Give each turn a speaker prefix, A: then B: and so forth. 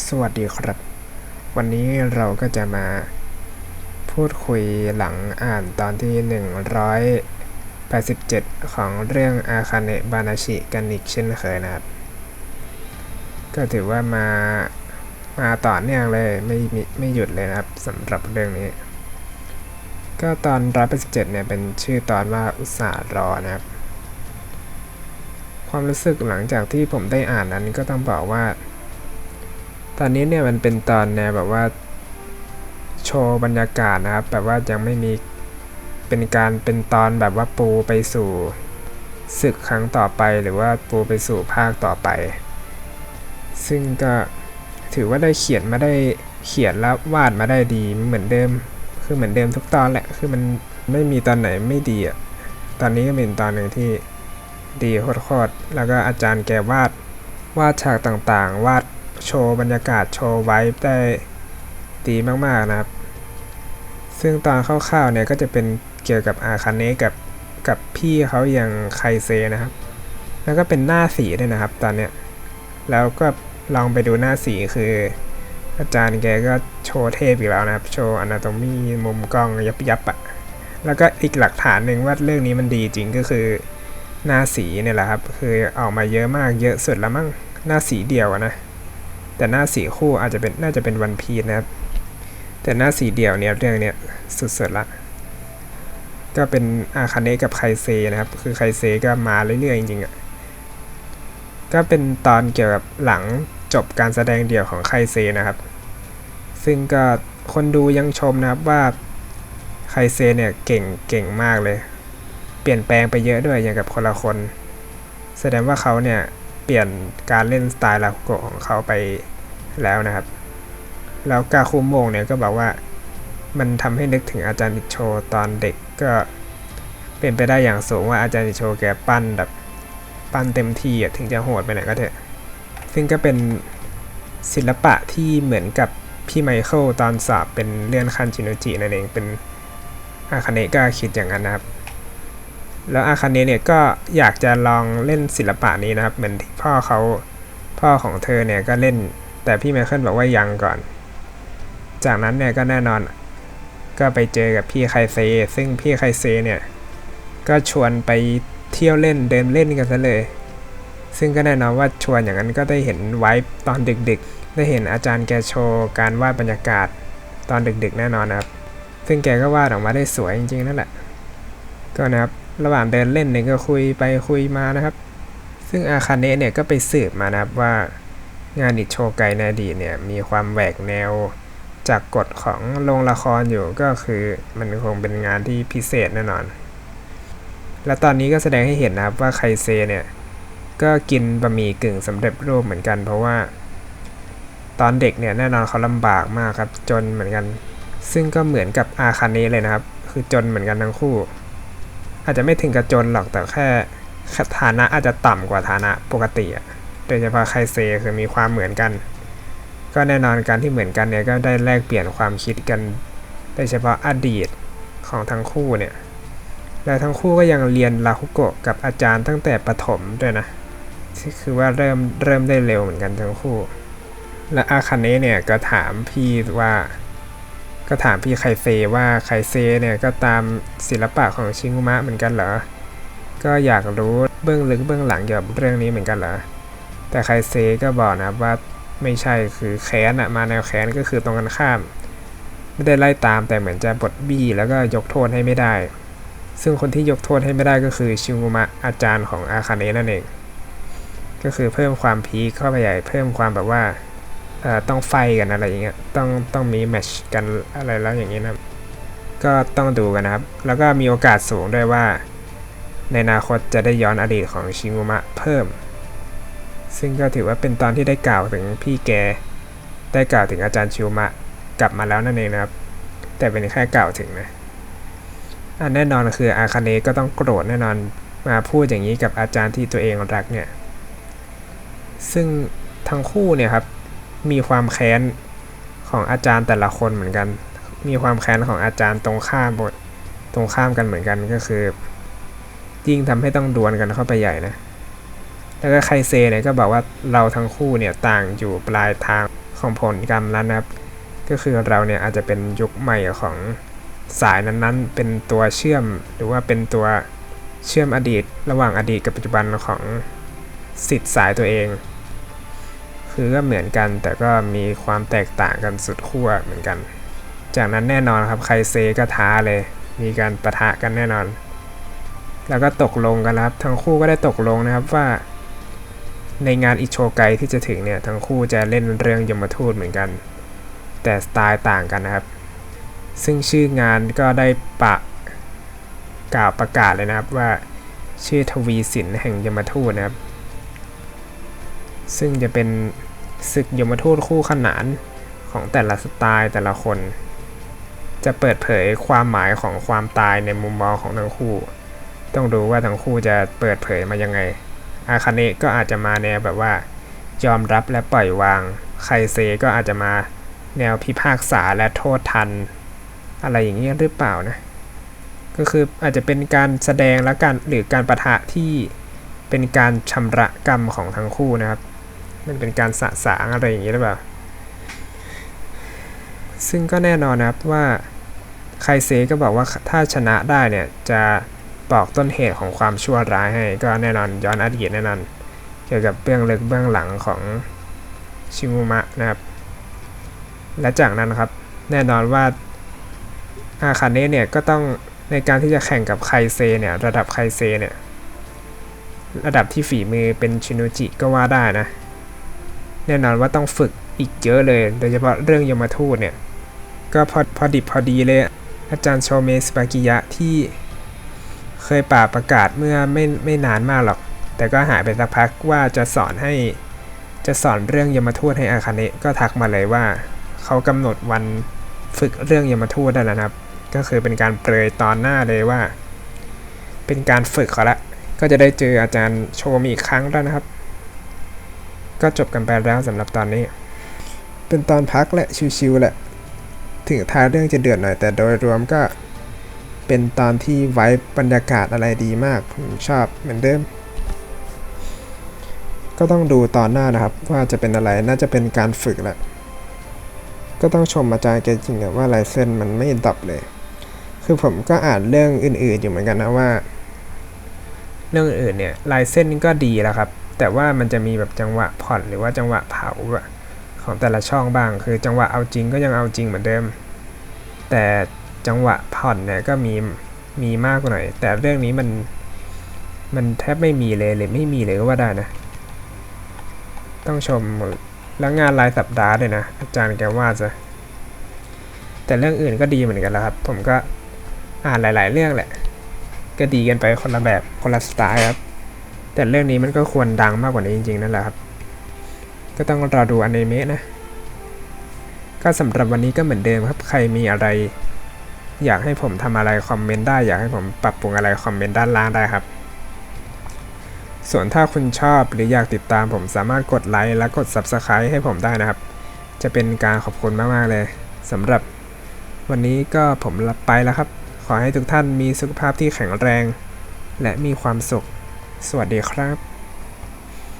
A: สวัสดีครับ วันนี้เราก็จะมาพูดคุยหลังอ่านตอนที่ 187 ของเรื่องอาคาเนะบานาชิกันอีกเช่นเคยนะครับ ก็ถือว่ามามาต่อเนื่องเลยไม่มีไม่หยุดเลยนะครับสำหรับเรื่องนี้ ก็ตอน187เนี่ยเป็นชื่อตอนว่าอุตส่าห์รอนะครับ ความรู้สึกหลังจากที่ผมได้อ่านนั้นก็ต้องบอกว่า อนนี้เนี่ยมันเป็นตอนแนวแบบว่าโชว์บรรยากาศนะครับ แบบว่ายังไม่มีเป็นการเป็นตอนแบบว่าปูไปสู่ศึกครั้งต่อไปหรือว่าปูไปสู่ภาคต่อไป ซึ่งก็ถือว่าได้เขียนมาได้เขียนแล้ววาดมาได้ดีเหมือนเดิม คือเหมือนเดิมทุกตอนแหละคือมันไม่มีตอนไหนไม่ดีอะตอนนี้ก็เป็นตอนหนึ่งที่ดีโคตรๆแล้วก็อาจารย์แกวาดวาดฉากต่างๆ วาด โชว์บรรยากาศโชว์ไว้ได้ดีมากๆนะครับ ซึ่งตอนคร่าวๆเนี่ยก็จะเป็นเกี่ยวกับอาคาเนะกับกับพี่เขาอย่างไคเซนะครับ แล้วก็เป็นหน้าสีด้วยนะครับ ตอนเนี้ย แล้วก็ลองไปดูหน้าสีคือ อาจารย์แกก็โชว์เทพอีกแล้วนะครับ โชว์อนาโตมีมุมกล้องยับยับอะแล้วก็อีกหลักฐานหนึ่งว่าเรื่องนี้มันดีจริงก็คือหน้าสีเนี่ยแหละครับ คือออกมาเยอะมากเยอะสุดแล้วมั้งหน้าสีเดียวนะ แต่หน้าสีคู่อาจจะเป็นน่าจะเป็นวันพีนะครับ แต่หน้าสีเดี่ยวเนี่ยเรื่องเนี้ยสุดๆละก็เป็นอาคาเนะกับไคเซนะครับ คือไคเซก็มาเรื่อยๆจริงๆอะก็เป็นตอนเกี่ยวกับหลังจบการแสดงเดี่ยวของไคเซนะครับ ซึ่งก็คนดูยังชมนะครับว่าไคเซเนี่ยเก่งเก่งมากเลย เปลี่ยนแปลงไปเยอะด้วยอย่างกับคนละคน แสดงว่าเขาเนี่ย เปลี่ยนการเล่นสไตล์ลาโกของเขาไปแล้วนะครับ แล้วกาคุโมงเนี่ยก็บอกว่ามันทำให้นึกถึงอาจารย์อิโชตอนเด็กก็เป็นไปได้อย่างสูงว่าอาจารย์อิโชแกปั้นแบบปั้นเต็มที่ถึงจะโหดไปไหนก็เถอะ ซึ่งก็เป็นศิลปะที่เหมือนกับพี่ไมเคิลตอนสอบเป็นเลื่อนขั้นชินโนจินั่นเองเป็นอาคาเนะก็คิดอย่างนั้นนะครับ แล้วอาคาเนเนี่ยก็อยากจะลองเล่นศิลปะนี้นะครับ เหมือนที่พ่อเขาพ่อของเธอเนี่ยก็เล่น แต่พี่ไมเคิลบอกว่ายังก่อน จากนั้นเนี่ยก็แน่นอน ก็ไปเจอกับพี่ไคเซ ซึ่งพี่ไคเซเนี่ย ก็ชวนไปเที่ยวเล่นเดินเล่นกันซะเลย ซึ่งก็แน่นอนว่าชวนอย่างนั้นก็ได้เห็นไว้ตอนดึกๆ ได้เห็นอาจารย์แกโชว์การวาดบรรยากาศตอนดึกๆ แน่นอนนะครับ ซึ่งแกก็วาดออกมาได้สวยจริงๆนั่นแหละ ก็นะครับ ระหว่างเดินเล่นเนี่ยก็คุยไปคุยมานะครับ ซึ่งอาคาเนะเนี่ยก็ไปสืบมานะครับว่างานอิโชไกในอดีตเนี่ยมีความแหวกแนวจากกฎของโรงละครอยู่ก็คือมันคงเป็นงานที่พิเศษแน่นอน และตอนนี้ก็แสดงให้เห็นนะครับว่าไคเซเนี่ยก็กินบะหมี่กึ่งสำเร็จรูปเหมือนกัน เพราะว่า ตอนเด็กเนี่ยแน่นอนเขาลำบากมากครับจนเหมือนกัน ซึ่งก็เหมือนกับอาคาเนะเลยนะครับ คือจนเหมือนกันทั้งคู่ อาจจะไม่ถึงกับจนหรอกแต่แค่ฐานะอาจจะต่ำกว่าฐานะปกติอะโดยเฉพาะไครเซคือมีความเหมือนกัน ก็แน่นอนการที่เหมือนกันเนี่ยก็ได้แลกเปลี่ยนความคิดกันโดยเฉพาะอดีตของทั้งคู่เนี่ยและทั้งคู่ก็ยังเรียนลาคุโกะกับอาจารย์ตั้งแต่ประถมด้วยนะที่คือว่าเริ่มเริ่มได้เร็วเหมือนกันทั้งคู่ และอาคาเนะเนี่ยก็ถามพี่ว่า ก็ถามพี่ไคเซว่าไคเซเนี่ยก็ตามศิลปะของชิงุมะเหมือนกันเหรอ ก็อยากรู้เบื้องลึกเบื้องหลังเกี่ยวกับเรื่องนี้เหมือนกันเหรอ แต่ไคเซก็บอกนะว่าไม่ใช่คือแค้นอะมาแนวแค้นก็คือตรงกันข้าม ไม่ได้ไล่ตามแต่เหมือนจะบดบี้แล้วก็ยกโทษให้ไม่ได้ ซึ่งคนที่ยกโทษให้ไม่ได้ก็คือชิงุมะอาจารย์ของอาคาเนะนั่นเอง ก็คือเพิ่มความพีคเข้าไปใหญ่เพิ่มความแบบว่า ต้องไฟกันอะไรอย่างเงี้ยต้องต้องมีแมชกันอะไรแล้วอย่างเงี้ยนะก็ต้องดูกันนะครับ แล้วก็มีโอกาสสูงด้วยว่า ในอนาคตจะได้ย้อนอดีตของชิงุมะเพิ่ม ซึ่งก็ถือว่าเป็นตอนที่ได้กล่าวถึงพี่แกได้กล่าวถึงอาจารย์ชิวมะกลับมาแล้วนั่นเองนะครับ แต่เป็นแค่กล่าวถึงนะอันแน่นอนคืออาคาเนก็ต้องโกรธแน่นอนมาพูดอย่างนี้กับอาจารย์ที่ตัวเองรักเนี่ย ซึ่งทั้งคู่เนี่ยครับ มีความแค้นของอาจารย์แต่ละคนเหมือนกัน มีความแค้นของอาจารย์ตรงข้ามบทตรงข้ามกันเหมือนกันก็คือยิ่งทำให้ต้องดวลกันเข้าไปใหญ่นะ แล้วก็ไคเซเนี่ยก็บอกว่าเราทั้งคู่เนี่ยต่างอยู่ปลายทางขของผลกรรมแล้วนะครับ ก็คือเราเนี่ยอาจจะเป็นยุคใหม่ของสายนั้นๆ เป็นตัวเชื่อมหรือว่าเป็นตัวเชื่อมอดีต ระหว่างอดีตกับปัจจุบันของสิทธิ์สายตัวเอง คือก็เหมือนกันแต่ก็มีความแตกต่างกันสุดขั้วเหมือนกัน จากนั้นแน่นอนครับใครเซก็ท้าเลย มีการประทะกันแน่นอน แล้วก็ตกลงกันครับ ทั้งคู่ก็ได้ตกลงนะครับว่า ในงานอิโชไกที่จะถึงเนี่ยทั้งคู่จะเล่นเรื่องยมทูตเหมือนกัน แต่สไตล์ต่างกันนะครับ ซึ่งชื่องานก็ได้ปะกล่าวประกาศเลยนะครับว่าชื่อทวีสินแห่งยมทูตนะครับ ซึ่งจะเป็นศึกยมทูตคู่ขนานของแต่ละสไตล์แต่ละคน จะเปิดเผยความหมายของความตายในมุมมองของทั้งคู่ ต้องดูว่าทั้งคู่จะเปิดเผยมายังไง อาคาเนะก็อาจจะมาแนวแบบว่า ยอมรับและปล่อยวาง ไคเซก็อาจจะมาแนวพิพากษาและโทษทัน อะไรอย่างนี้หรือเปล่านะ ก็คืออาจจะเป็นการแสดงและการหรือการประทะที่เป็นการชำระกรรมของทั้งคู่นะครับ มันเป็นการสะสางอะไรอย่างนี้หรือเปล่า ซึ่งก็แน่นอนนะครับว่าไคเซก็บอกว่าถ้าชนะได้เนี่ย จะบอกต้นเหตุของความชั่วร้ายให้ ก็แน่นอนย้อนอดีตแน่นอน เกี่ยวกับเบื้องลึกเบื้องหลังของชิมุมะนะครับ และจากนั้นครับแน่นอนว่าอาคาเนะเนี่ยก็ต้องในการที่จะแข่งกับไคเซเนี่ยระดับไคเซเนี่ยระดับที่ฝีมือเป็นชินุจิก็ว่าได้นะ แน่นอนว่าต้องฝึกอีกเยอะเลย โดยเฉพาะเรื่องยมทูตเนี่ย ก็พอพอดิบพอดีเลย อาจารย์โชเมสปากิยะที่เคยป่าประกาศเมื่อไม่ไม่นานมากหรอก แต่ก็หายไปสักพักว่าจะสอนให้จะสอนเรื่องยมทูตให้อาคาเนะก็ทักมาเลยว่าเขากำหนดวันฝึกเรื่องยมทูตได้แล้วนะครับ ก็คือเป็นการเปรยตอนหน้าเลยว่า เป็นการฝึกเขาละ ก็จะได้เจออาจารย์โชมอีกครั้งแล้วนะครับ ก็จบกันไปแล้วสำหรับตอนนี้ เป็นตอนพักและชิวๆแหละ ถึงท้ายเรื่องจะเดือดหน่อยแต่โดยรวมก็เป็นตอนที่ไว้บรรยากาศอะไรดีมากผมชอบเหมือนเดิม ก็ต้องดูตอนหน้านะครับว่าจะเป็นอะไรน่าจะเป็นการฝึกแหละ ก็ต้องชมอาจารย์แกจริงๆว่าลายเส้นมันไม่ดับเลย คือผมก็อ่านเรื่องอื่นๆอยู่เหมือนกันนะว่า เรื่องอื่นเนี่ยลายเส้นก็ดีแล้วครับ แต่ว่ามันจะมีแบบจังหวะผ่อนหรือว่าจังหวะเผาของแต่ละช่องบ้าง คือจังหวะเอาจริงก็ยังเอาจริงเหมือนเดิม แต่จังหวะผ่อนเนี่ยก็มีมีมากกว่าหน่อย แต่เรื่องนี้มันมันแทบไม่มีเลยหรือไม่มีเลยก็ว่าได้นะ ต้องชมแล้วงานรายสัปดาห์เลยนะ อาจารย์แกว่าจะแต่เรื่องอื่นก็ดีเหมือนกันแล้วครับ ผมก็อ่านหลาย ๆ เรื่องแหละ ก็ดีกันไปคนละแบบคนละสไตล์ครับ แต่เรื่องนี้มันก็ควรดังมากกว่านี้จริงๆนั่นแหละครับ ก็ต้องรอดูอนิเมะนะ ก็สำหรับวันนี้ก็เหมือนเดิมครับ ใครมีอะไร อยากให้ผมทำอะไรคอมเมนต์ได้ อยากให้ผมปรับปรุงอะไรคอมเมนต์ด้านล่างได้ครับ ส่วนถ้าคุณชอบหรืออยากติดตามผมสามารถกดไลค์และกด Subscribe ให้ผมได้นะครับ จะเป็นการขอบคุณมากๆเลยสำหรับวันนี้ก็ผมรับไปแล้วครับ ขอให้ทุกท่านมีสุขภาพที่แข็งแรง และมีความสุข สวัสดีครับ